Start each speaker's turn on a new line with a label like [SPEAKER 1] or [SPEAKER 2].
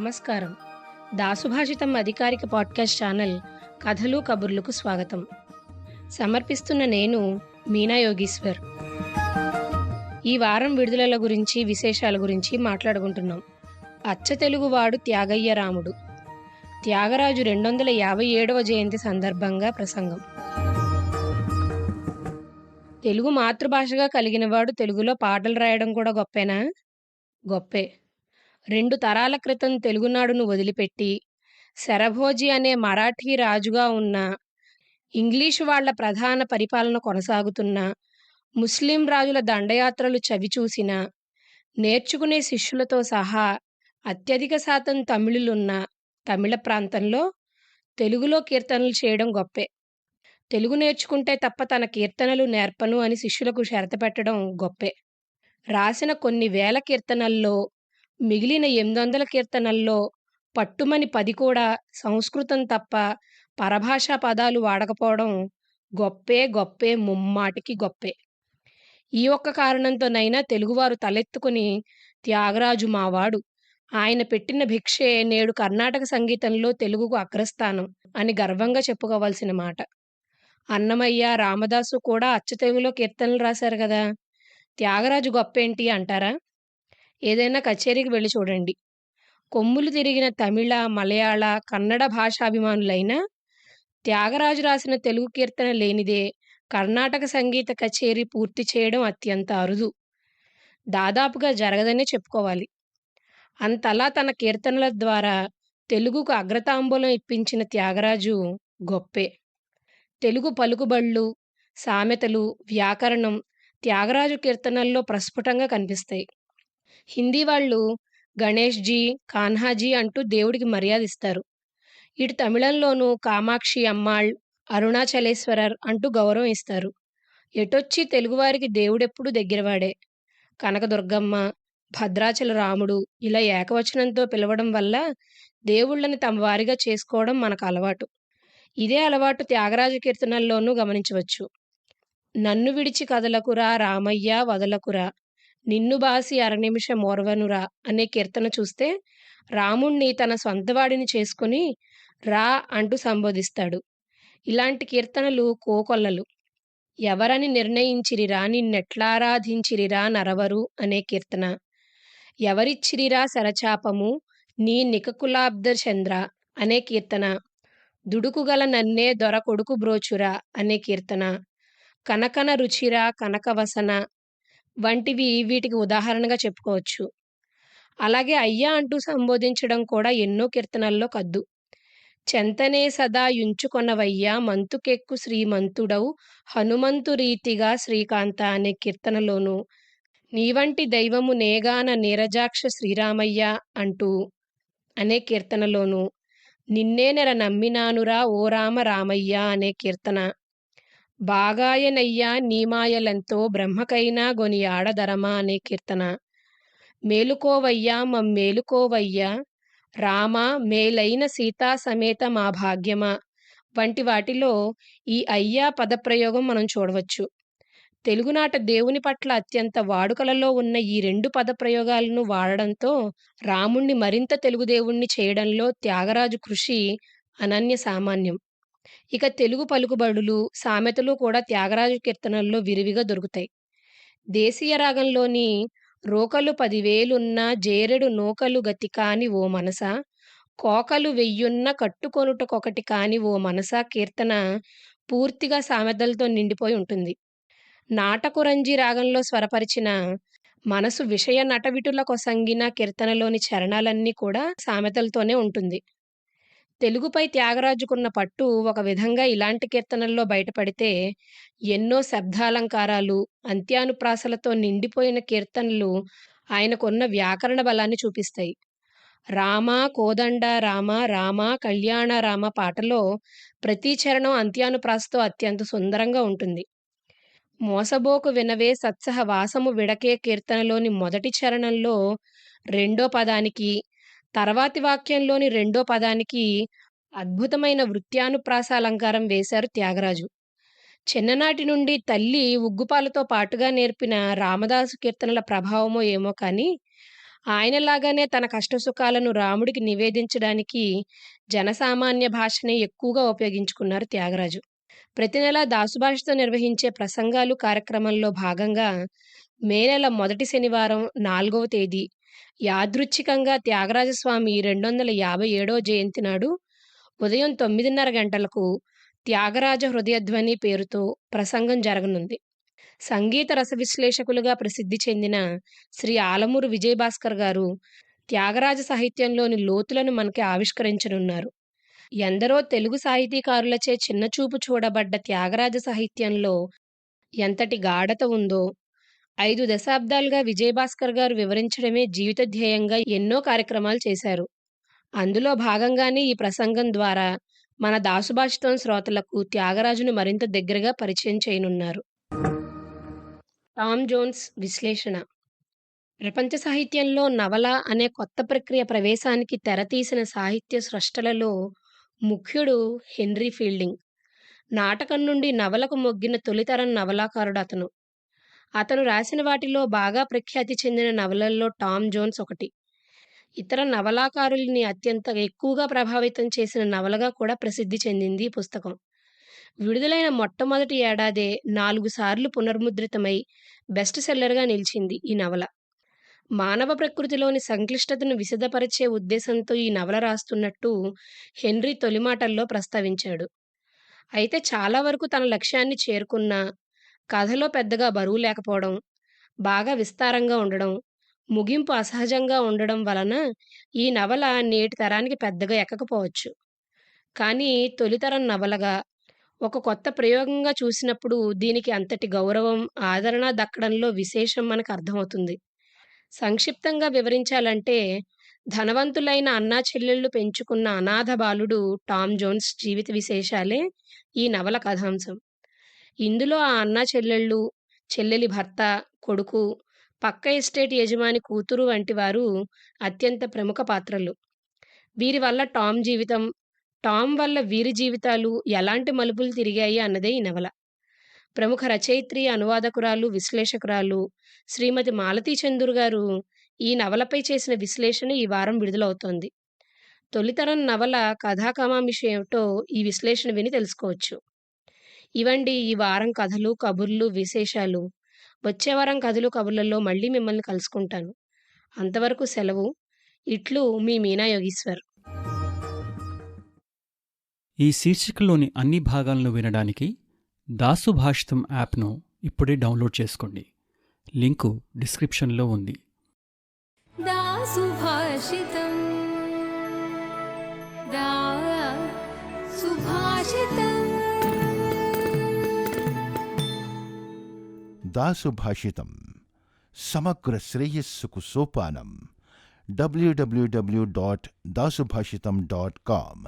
[SPEAKER 1] నమస్కారం. దాసుభాషితం అధికారిక podcast channel కథలు కబుర్లకు స్వాగతం. సమర్పిస్తున్న నేను మీనా యోగీశ్వర్. ఈ వారం విడుదలల గురించి విశేషాల గురించి మాట్లాడుకుంటున్నాం. అచ్చ తెలుగువాడు త్యాగయ్య రాముడు. త్యాగరాజు రెండు వందల యాభై ఏడవ జయంతి సందర్భంగా ప్రసంగం. తెలుగు మాతృభాషగా కలిగినవాడు తెలుగులో పాటలు రాయడం కూడా గొప్పేనా? గొప్పే. రెండు తరాల క్రితం తెలుగునాడును వదిలిపెట్టి శరభోజి అనే మరాఠీ రాజుగా ఉన్న ఇంగ్లీషు వాళ్ళ ప్రధాన పరిపాలన కొనసాగుతున్న ముస్లిం రాజుల దండయాత్రలు చవిచూసిన నేర్చుకునే శిష్యులతో సహా అత్యధిక శాతం తమిళులున్న తమిళ ప్రాంతంలో తెలుగులో కీర్తనలు చేయడం గొప్పే. తెలుగు నేర్చుకుంటే తప్ప తన కీర్తనలు నేర్పను అని శిష్యులకు షరత పెట్టడం గొప్పే. రాసిన కొన్ని వేల కీర్తనల్లో మిగిలిన ఎనిమిది వందల కీర్తనల్లో పట్టుమని పది కూడా సంస్కృతం తప్ప పరభాషా పదాలు వాడకపోవడం గొప్పే గొప్పే ముమ్మాటికి గొప్పే. ఈ ఒక్క కారణంతోనైనా తెలుగువారు తలెత్తుకుని త్యాగరాజు మావాడు. ఆయన పెట్టిన భిక్షే నేడు కర్ణాటక సంగీతంలో తెలుగుకు అగ్రస్థానం అని గర్వంగా చెప్పుకోవాల్సిన మాట. అన్నమయ్య రామదాసు కూడా అచ్చ తెలుగులో కీర్తనలు రాశారు కదా. త్యాగరాజు గొప్పేంటి అంటారా? ఏదైనా కచేరీకి వెళ్ళి చూడండి. కొమ్ములు తిరిగిన తమిళ మలయాళ కన్నడ భాషాభిమానులైన త్యాగరాజు రాసిన తెలుగు కీర్తన లేనిదే కర్ణాటక సంగీత కచేరీ పూర్తి చేయడం అత్యంత అరుదు. దాదాపుగా జరగదనే చెప్పుకోవాలి. అంతలా తన కీర్తనల ద్వారా తెలుగుకు అగ్రతాంబూలం ఇప్పించిన త్యాగరాజు గొప్పే. తెలుగు పలుకుబళ్ళు సామెతలు వ్యాకరణం త్యాగరాజు కీర్తనల్లో ప్రస్ఫుటంగా కనిపిస్తాయి. హిందీ వాళ్ళు గణేష్జీ కాన్హాజీ అంటూ దేవుడికి మర్యాద ఇస్తారు ఇటు తమిళంలోనూ కామాక్షి అమ్మాళ్ అరుణాచలేశ్వరర్ అంటూ గౌరవం ఇస్తారు. ఎటొచ్చి తెలుగువారికి దేవుడెప్పుడు దగ్గరవాడే? కనకదుర్గమ్మ భద్రాచల రాముడు ఇలా ఏకవచనంతో పిలవడం వల్ల దేవుళ్ళని తమ వారిగా చేసుకోవడం మనకు అలవాటు. ఇదే అలవాటు త్యాగరాజ కీర్తనల్లోనూ గమనించవచ్చు. నన్ను విడిచి కదలకురా రామయ్య వదలకురా నిన్ను బాసి అరనిమిషం ఓర్వనురా అనే కీర్తన చూస్తే రాముణ్ణి తన సొంతవాడిని చేసుకుని రా అంటూ సంబోధిస్తాడు. ఇలాంటి కీర్తనలు కోకొల్లలు. ఎవరని నిర్ణయించిరిరా నిన్నెట్లారాధించిరిరా నరవరు అనే కీర్తన. ఎవరిచ్చిరిరా సరచాపము నీ నికకులాబ్ద చంద్ర అనే కీర్తన. దుడుకుగల నన్నే దొర కొడుకు బ్రోచురా అనే కీర్తన. కనకన రుచిరా కనకవసన వంటివి వీటికి ఉదాహరణగా చెప్పుకోవచ్చు. అలాగే అయ్యా అంటూ సంబోధించడం కూడా ఎన్నో కీర్తనల్లో కద్దు. చెంతనే సదా యుంచుకొనవయ్యా మంతుకెక్కు శ్రీమంతుడవు హనుమంతు రీతిగా శ్రీకాంత అనే కీర్తనలోను నీవంటి దైవము నేగాన నీరజాక్ష శ్రీరామయ్య అంటూ అనే కీర్తనలోను నిన్నే నెర నమ్మినానురా ఓ రామ రామయ్య అనే కీర్తన బాగాయనయ్యా నీమాయలంతో బ్రహ్మకైనా గొని ఆడదరమా అనే కీర్తన. మేలుకోవయ్యా మమ్మేలుకోవయ్యా రామ మేలైన సీతా సమేత మా భాగ్యమా వంటి వాటిలో ఈ అయ్యా పదప్రయోగం మనం చూడవచ్చు. తెలుగునాట దేవుని పట్ల అత్యంత వాడుకలలో ఉన్న ఈ రెండు పదప్రయోగాలను వాడడంతో రాముణ్ణి మరింత తెలుగు దేవుణ్ణి చేయడంలో త్యాగరాజు కృషి అనన్య సామాన్యం. ఇక తెలుగు పలుకుబడులు సామెతలు కూడా త్యాగరాజు కీర్తనల్లో విరివిగా దొరుకుతాయి. దేశీయ రాగంలోని రోకలు పదివేలున్న జేరెడు నూకలు గతి కాని ఓ మనస కోకలు వెయ్యున్న కట్టుకొనుటకొకటి కాని ఓ మనస కీర్తన పూర్తిగా సామెతలతో నిండిపోయి ఉంటుంది. నాటకురంజి రాగంలో స్వరపరిచిన మనసు విషయ నటవిటుల కొసంగిన కీర్తనలోని చరణాలన్నీ కూడా సామెతలతోనే ఉంటుంది. తెలుగుపై త్యాగరాజుకున్న పట్టు ఒక విధంగా ఇలాంటి కీర్తనల్లో బయటపడితే ఎన్నో శబ్దాలంకారాలు అంత్యానుప్రాసలతో నిండిపోయిన కీర్తనలు ఆయనకున్న వ్యాకరణ బలాన్ని చూపిస్తాయి. రామ కోదండ రామ రామ కళ్యాణ రామ పాటలో ప్రతి చరణం అంత్యానుప్రాసతో అత్యంత సుందరంగా ఉంటుంది. మోసబోకు వినవే సత్సహ వాసము విడకే కీర్తనలోని మొదటి చరణంలో రెండో పదానికి తర్వాతి వాక్యంలోని రెండో పదానికి అద్భుతమైన వృత్యానుప్రాస అలంకారం వేశారు త్యాగరాజు చిన్ననాటి నుండి తల్లి ఉగ్గుపాలతో పాటుగా నేర్పిన రామదాసు కీర్తనల ప్రభావమో ఏమో కానీ ఆయనలాగానే తన కష్టసుఖాలను రాముడికి నివేదించడానికి జనసామాన్య భాషనే ఎక్కువగా ఉపయోగించుకున్నారు త్యాగరాజు. ప్రతి నెలా దాసుభాషతో నిర్వహించే ప్రసంగాలు కార్యక్రమంలో భాగంగా మే నెల మొదటి శనివారం నాలుగవ తేదీ యాదృచ్ఛికంగా త్యాగరాజస్వామి 257వ జయంతి నాడు ఉదయం 9:30 గంటలకు త్యాగరాజ హృదయధ్వని పేరుతో ప్రసంగం జరగనుంది. సంగీత రస విశ్లేషకులుగా ప్రసిద్ధి చెందిన శ్రీ ఆలమూరు విజయభాస్కర్ గారు త్యాగరాజ సాహిత్యంలోని లోతులను మనకి ఆవిష్కరించనున్నారు. ఎందరో తెలుగు సాహితీకారులచే చిన్నచూపు చూడబడ్డ త్యాగరాజ సాహిత్యంలో ఎంతటి గాఢత ఉందో ఐదు దశాబ్దాలుగా విజయభాస్కర్ గారు వివరించడమే జీవిత ధ్యేయంగా ఎన్నో కార్యక్రమాలు చేశారు. అందులో భాగంగానే ఈ ప్రసంగం ద్వారా మన దాసుభాషితం శ్రోతలకు త్యాగరాజును మరింత దగ్గరగా పరిచయం చేయనున్నారు. టామ్ జోన్స్ విశ్లేషణ ప్రపంచ సాహిత్యంలో నవల అనే కొత్త ప్రక్రియ ప్రవేశానికి తెరతీసిన సాహిత్య సృష్టలలో ముఖ్యుడు హెన్రీ ఫీల్డింగ్. నాటకం నుండి నవలకు మొగ్గిన తొలితరం నవలాకారుడు అతను అతను రాసిన వాటిలో బాగా ప్రఖ్యాతి చెందిన నవలల్లో టామ్ జోన్స్ ఒకటి. ఇతర నవలాకారుల్ని అత్యంత ఎక్కువగా ప్రభావితం చేసిన నవలగా కూడా ప్రసిద్ధి చెందింది ఈ పుస్తకం. విడుదలైన మొట్టమొదటి ఏడాదే నాలుగు సార్లు పునర్ముద్రితమై బెస్ట్ సెల్లర్‌గా నిలిచింది ఈ నవల. మానవ ప్రకృతిలోని సంక్లిష్టతను విశదపరిచే ఉద్దేశంతో ఈ నవల రాస్తున్నట్టు హెన్రీ తొలిమాటల్లో ప్రస్తావించాడు. అయితే చాలా వరకు తన లక్ష్యాన్ని చేరుకున్నా కథలో పెద్దగా బరువు లేకపోవడం, బాగా విస్తారంగా ఉండడం, ముగింపు అసహజంగా ఉండడం వలన ఈ నవల నేటి తరానికి పెద్దగా ఎక్కకపోవచ్చు. కానీ తొలితరం నవలగా, ఒక కొత్త ప్రయోగంగా చూసినప్పుడు దీనికి అంతటి గౌరవం, ఆదరణ దక్కడంలో విశేషం మనకు అర్థమవుతుంది. సంక్షిప్తంగా వివరించాలంటే ధనవంతులైన అన్నా చెల్లెళ్ళు పెంచుకున్న అనాథ బాలుడు టామ్ జోన్స్ జీవిత విశేషాలే ఈ నవల కథాంశం. ఇందులో ఆ అన్నాచెల్లెళ్ళు, చెల్లెలి భర్త, కొడుకు, పక్క ఎస్టేట్ యజమాని కూతురు వంటి వారు అత్యంత ప్రముఖ పాత్రలు. వీరి వల్ల టామ్ జీవితం, టామ్ వల్ల వీరి జీవితాలు ఎలాంటి మలుపులు తిరిగాయి అన్నదే ఈ నవల. ప్రముఖ రచయిత్రి, అనువాదకురాలు, విశ్లేషకురాలు శ్రీమతి మాలతీ చందూర్ గారు ఈ నవలపై చేసిన విశ్లేషణ ఈ వారం విడుదలవుతోంది. తొలితరం నవల కథాకమామిషం ఏమిటో ఈ విశ్లేషణ విని తెలుసుకోవచ్చు. ఇవండి ఈ వారం కథలు కబుర్లు విశేషాలు. వచ్చే వారం కథలు కబుర్లలో మళ్ళీ మిమ్మల్ని కలుసుకుంటాను. అంతవరకు సెలవు. ఇట్లు మీ మీనా యోగీశ్వర్.
[SPEAKER 2] ఈ శీర్షికలోని అన్ని భాగాలను వినడానికి దాసు భాషితం యాప్ను ఇప్పుడే డౌన్లోడ్ చేసుకోండి. లింకు డిస్క్రిప్షన్లో ఉంది.
[SPEAKER 3] దాసు భాషితం दासुभाषित
[SPEAKER 4] समग्र श्रेय सोपान W W W dot Dasubhashitam dot com